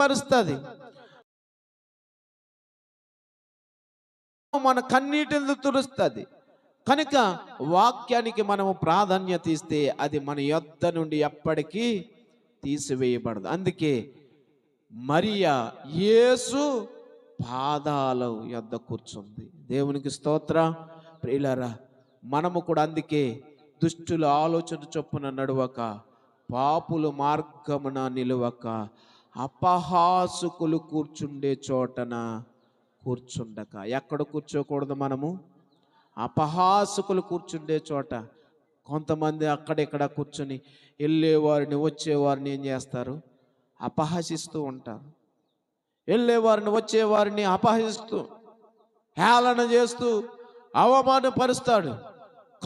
పరుస్తుంది మన కన్నీటిని తురుస్తుంది కనుక వాక్యానికి మనము ప్రాధాన్యత ఇస్తే అది మన యొద్ద నుండి ఎప్పటికీ తీసివేయబడదు. అందుకే మరియా యేసు పాదాల యొద్ద కూర్చుంది. దేవునికి స్తోత్ర. ప్రియులరా మనము కూడా అందుకే దుష్టుల ఆలోచన చొప్పున నడవక పాపులు మార్గమున నిలువక అపహాసుకులు కూర్చుండే చోటన కూర్చుండక. ఎక్కడ కూర్చోకూడదు మనము? అపహాసుకులు కూర్చుండే చోట. కొంతమంది అక్కడిక్కడ కూర్చుని వెళ్ళేవారిని వచ్చేవారిని ఏం చేస్తారు? అపహసిస్తూ ఉంటారు. వెళ్ళేవారిని వచ్చేవారిని అపహసిస్తూ హేళన చేస్తూ అవమానపరుస్తాడు.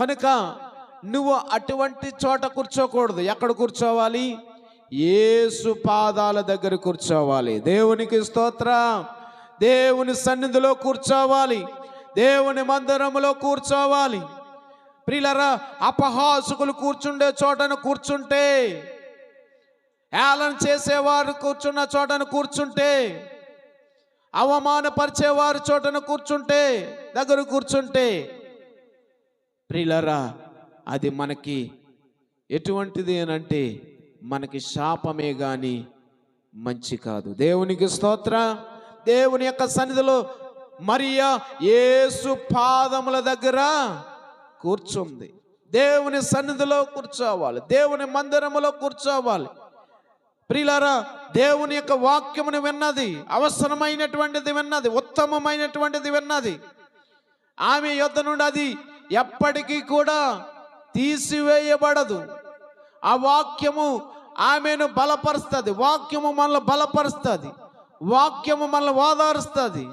కనుక నువ్వు అటువంటి చోట కూర్చోకూడదు. ఎక్కడ కూర్చోవాలి? యేసు పాదాల దగ్గర కూర్చోవాలి. దేవునికి స్తోత్రం. దేవుని సన్నిధిలో కూర్చోవాలి. దేవుని మందిరంలో కూర్చోవాలి. ప్రిలరా అపహాసుకులు కూర్చుండే చోటను కూర్చుంటే ఏలన చేసేవారు కూర్చున్న చోటను కూర్చుంటే అవమానపరిచేవారు చోటను కూర్చుంటే దగ్గర కూర్చుంటే ప్రిలరా అది మనకి ఎటువంటిది అని అంటే మనకి శాపమే కానీ మంచి కాదు. దేవునికి స్తోత్ర. దేవుని యొక్క సన్నిధిలో మరియా యేసు పాదముల దగ్గర కూర్చుంది. దేవుని సన్నిధిలో కూర్చోవాలి. దేవుని మందిరములో కూర్చోవాలి. ప్రియులారా దేవుని యొక్క వాక్యమును విన్నది అవసరమైనటువంటిది విన్నది ఉత్తమమైనటువంటిది విన్నది. ఆమె యొద్ద నుండి అది ఎప్పటికీ కూడా తీసివేయబడదు. ఆ వాక్యము ఆమెను బలపరుస్తుంది. వాక్యము మనల్ని బలపరుస్తుంది. వాక్యము మనల్ని ఓదారుస్తుంది.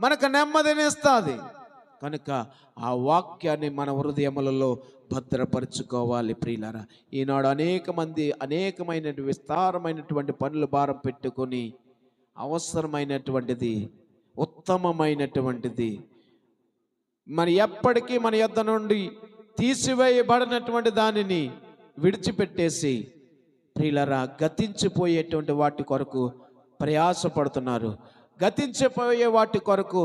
మనకు నెమ్మదినిస్తుంది. కనుక ఆ వాక్యాన్ని మన హృదయములలో భద్రపరుచుకోవాలి ప్రియులరా. ఈనాడు అనేక మంది అనేకమైన విస్తారమైనటువంటి పనులు భారం పెట్టుకొని అవసరమైనటువంటిది ఉత్తమమైనటువంటిది మరి ఎప్పటికీ మన యొద్ద నుండి తీసివేయబడినటువంటి దానిని విడిచిపెట్టేసి ప్రియులరా గతించిపోయేటువంటి వాటి కొరకు ప్రయాసపడుతున్నారు. గతించిపోయే వాటి కొరకు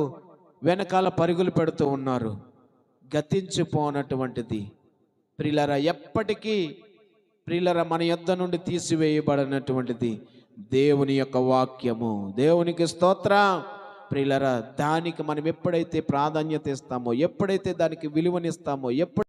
వెనకాల పరుగులు పెడుతూ ఉన్నారు. గతించిపోనటువంటిది. ప్రియులరా ఎప్పటికీ ప్రియులరా మన యొద్ద నుండి తీసివేయబడినటువంటిది దేవుని యొక్క వాక్యము. దేవునికి స్తోత్ర. ప్రియులరా దానికి మనం ఎప్పుడైతే ప్రాధాన్యత ఇస్తామో ఎప్పుడైతే దానికి విలువనిస్తామో ఎప్పుడు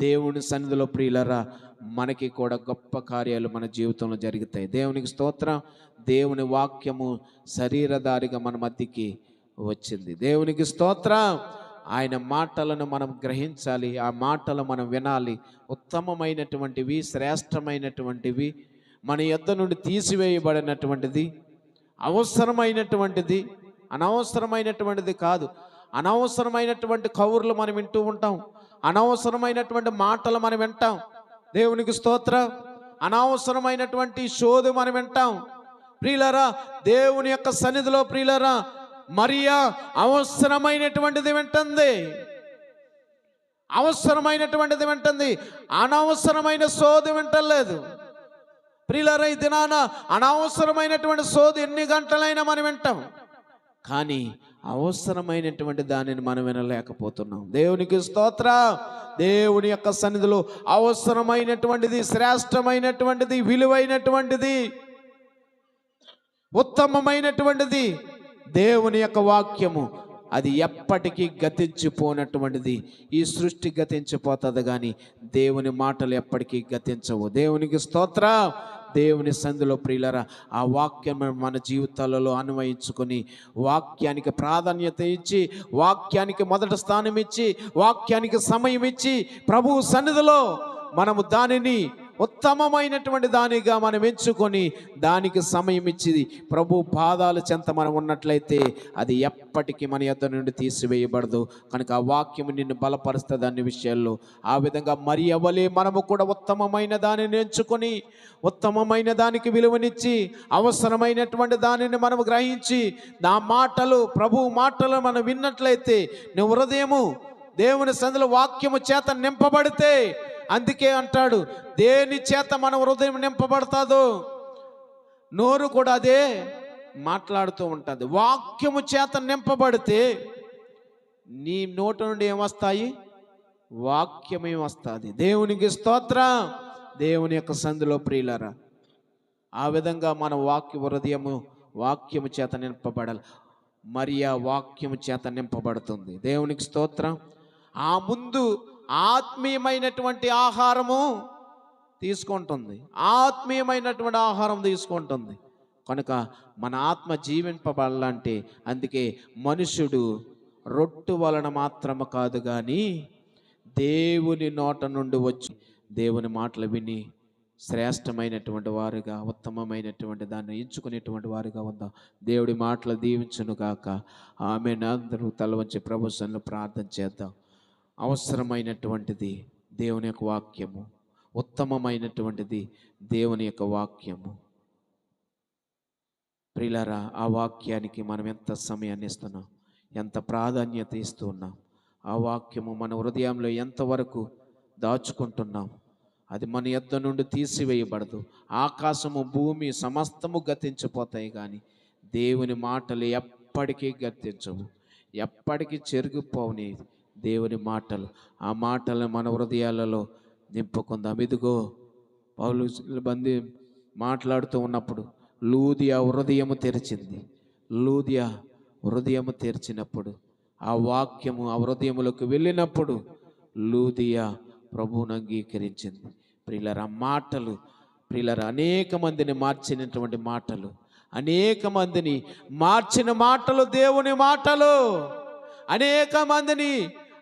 దేవుని సన్నిధిలో ప్రియులరా మనకి కూడా గొప్ప కార్యాలు మన జీవితంలో జరుగుతాయి. దేవునికి స్తోత్రం. దేవుని వాక్యము శరీరధారిగా మన మధ్యకి వచ్చింది. దేవునికి స్తోత్రం. ఆయన మాటలను మనం గ్రహించాలి. ఆ మాటలు మనం వినాలి. ఉత్తమమైనటువంటివి శ్రేష్టమైనటువంటివి మన యొద్ద నుండి తీసివేయబడినటువంటిది అవసరమైనటువంటిది అనవసరమైనటువంటిది కాదు. అనవసరమైనటువంటి కౌర్లు మనం వింటూ ఉంటాం. అనవసరమైనటువంటి మాటలు మనం వింటాం. దేవునికి స్తోత్రం. అనవసరమైనటువంటి శోధు మనం వింటాం. ప్రియులరా దేవుని యొక్క సన్నిధిలో ప్రియులరా మరియా అవసరమైనటువంటిది వింటుంది. అవసరమైనటువంటిది వింటుంది. అనవసరమైన సోది వింటలేదు. ప్రియులరా ఈ దినాన అనవసరమైనటువంటి సోది ఎన్ని గంటలైనా మనం వింటాం. కానీ అవసరమైనటువంటి దానిని మనం వినలేకపోతున్నాం. దేవునికి స్తోత్ర. దేవుని యొక్క సన్నిధిలో అవసరమైనటువంటిది శ్రేష్టమైనటువంటిది విలువైనటువంటిది ఉత్తమమైనటువంటిది దేవుని యొక్క వాక్యము. అది ఎప్పటికీ గతించిపోనటువంటిది. ఈ సృష్టి గతించిపోతుంది కానీ దేవుని మాటలు ఎప్పటికీ గతించవు. దేవునికి స్తోత్ర. దేవుని సంధిలో ప్రియులరా ఆ వాక్యం మన జీవితాలలో అన్వయించుకొని వాక్యానికి ప్రాధాన్యత ఇచ్చి వాక్యానికి మొదటి స్థానం ఇచ్చి వాక్యానికి సమయం ఇచ్చి ప్రభు సన్నిధిలో మనము దానిని ఉత్తమమైనటువంటి దానిగా మనం ఎంచుకొని దానికి సమయం ఇచ్చి ప్రభు పాదాల చెంత మనం ఉన్నట్లయితే అది ఎప్పటికీ మన యొద్ నుండి తీసివేయబడదు. కనుక ఆ వాక్యం నిన్ను బలపరుస్తుంది అన్ని విషయాల్లో. ఆ విధంగా మరి అవలే మనము కూడా ఉత్తమమైన దానిని ఎంచుకొని ఉత్తమమైన దానికి విలువనిచ్చి అవసరమైనటువంటి దానిని మనం గ్రహించి నా మాటలు ప్రభు మాటలు మనం విన్నట్లయితే నీ హృదయము దేవుని సందులో వాక్యము చేత నింపబడితే అందుకే అంటాడు దేని చేత మన హృదయం నింపబడతాదో? నోరు కూడా అదే మాట్లాడుతూ ఉంటుంది. వాక్యము చేత నింపబడితే నీ నోట నుండి ఏమొస్తాయి? వాక్యమే వస్తుంది. దేవునికి స్తోత్ర. దేవుని యొక్క సందులో ప్రియులరా ఆ విధంగా మన వాక్య హృదయము వాక్యము చేత నింపబడాలి. మరి ఆ వాక్యము చేత నింపబడుతుంది. దేవునికి స్తోత్రం. ఆ ముందు ఆత్మీయమైనటువంటి ఆహారము తీసుకుంటుంది. ఆత్మీయమైనటువంటి ఆహారం తీసుకుంటుంది. కనుక మన ఆత్మ జీవింపబడాలంటే అందుకే మనుషుడు రొట్టు వలన మాత్రము కాదు కానీ దేవుని నోట నుండి వచ్చి దేవుని మాటలు విని శ్రేష్టమైనటువంటి వారుగా ఉత్తమమైనటువంటి దాన్ని ఎంచుకునేటువంటి వారుగా ఉందాం? దేవుడి మాటలు దీవించును గాక ఆమె అందరూ తల వంచి ప్రభుత్వంలో ప్రార్థన చేద్దాం. అవసరమైనటువంటిది దేవుని యొక్క వాక్యము. ఉత్తమమైనటువంటిది దేవుని యొక్క వాక్యము. ప్రిలరా ఆ వాక్యానికి మనం ఎంత సమయాన్ని ఇస్తున్నాం? ఎంత ప్రాధాన్యత ఇస్తున్నాం ఆ వాక్యము మన హృదయంలో ఎంతవరకు దాచుకుంటున్నాం? అది మన యొద్ద నుండి తీసివేయబడదు. ఆకాశము భూమి సమస్తము గతించిపోతాయి కానీ దేవుని మాటలు ఎప్పటికీ గతించవు. ఎప్పటికీ చెరిగిపోని దేవుని మాటలు ఆ మాటలను మన హృదయాలలో నింపుకుందాం. ఇదిగో పౌలు బంది మాట్లాడుతూ ఉన్నప్పుడు లూదియా హృదయము తెరిచింది. లూదియా హృదయము తెరిచినప్పుడు ఆ వాక్యము ఆ హృదయములకు వెళ్ళినప్పుడు లూదియా ప్రభువును అంగీకరించింది. ప్రియులర మాటలు ప్రియులర అనేక మందిని మార్చినటువంటి మాటలు అనేక మందిని మార్చిన మాటలు దేవుని మాటలు అనేక మందిని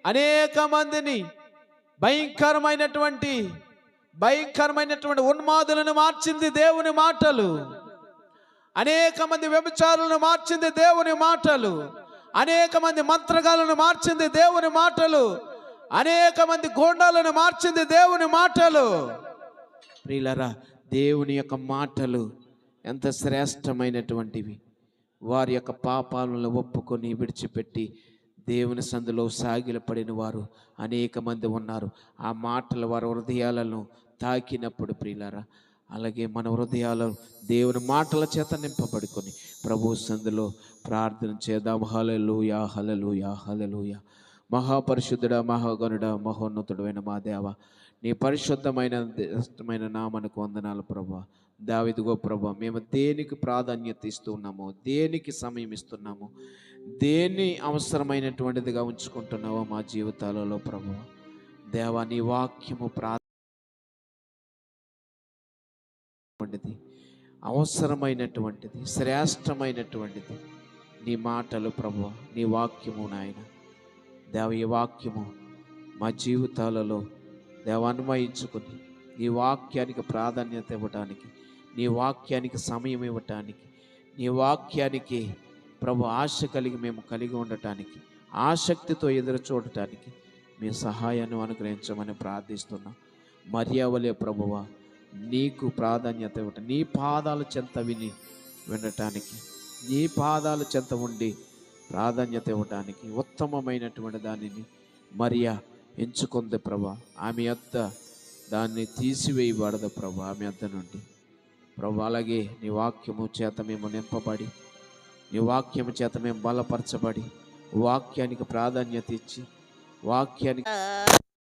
అనేక మందిని భయంకరమైనటువంటి భయంకరమైనటువంటి ఉన్మాదులను మార్చింది దేవుని మాటలు. అనేక మంది వ్యభిచారులను మార్చింది దేవుని మాటలు. అనేక మంది మంత్రగాలను మార్చింది దేవుని మాటలు. అనేక మంది గోండాలను మార్చింది దేవుని మాటలు. ప్రియులరా దేవుని యొక్క మాటలు ఎంత శ్రేష్టమైనటువంటివి. వారి యొక్క పాపాలను ఒప్పుకొని విడిచిపెట్టి దేవుని సందులో సాగిలపడిన వారు అనేక మంది ఉన్నారు. ఆ మాటలు వారి హృదయాలను తాకినప్పుడు ప్రియులారా అలాగే మన హృదయాలు దేవుని మాటల చేత నింపబడుకొని ప్రభు సందులో ప్రార్థన చేద్దాం. హలలుయా హలలుయా హలలుయా మహాపరిశుద్ధుడ మహాగణుడ మహోన్నతుడైన మా దేవ నీ పరిశుద్ధమైన శ్రేష్టమైన నామనకు వందనాలు ప్రభా. దావిదిగో ప్రభా మేము దేనికి ప్రాధాన్యత ఇస్తున్నామో దేనికి సమయం ఇస్తున్నామో దేన్ని అవసరమైనటువంటిదిగా ఉంచుకుంటున్నావో మా జీవితాలలో ప్రభు? దేవా నీ వాక్యము ప్రాంటిది అవసరమైనటువంటిది శ్రేష్టమైనటువంటిది. నీ మాటలు ప్రభు నీ వాక్యము నాయన. దేవ ఈ వాక్యము మా జీవితాలలో దేవ నీ వాక్యానికి ప్రాధాన్యత ఇవ్వటానికి నీ వాక్యానికి సమయం ఇవ్వటానికి నీ వాక్యానికి ప్రభు ఆశ కలిగి మేము కలిగి ఉండటానికి ఆసక్తితో ఎదురు చూడటానికి మీ సహాయాన్ని అనుగ్రహించమని ప్రార్థిస్తున్నాం. మర్యావలే ప్రభువ నీకు ప్రాధాన్యత ఇవ్వటం నీ పాదాల చెంత విని వినటానికి నీ పాదాల చెంత ఉండి ప్రాధాన్యత ఇవ్వటానికి ఉత్తమమైనటువంటి దానిని మరియా ఎంచుకుంది ప్రభా. ఆమె యొద్ద దాన్ని తీసివేయబడదు ప్రభా ఆమె యొద్ద నుండి. ప్రభు అలాగే నీ వాక్యము చేత మేము నింపబడి నీ వాక్యము చేత మేము బలపరచబడి వాక్యానికి ప్రాధాన్యత ఇచ్చి వాక్యానికి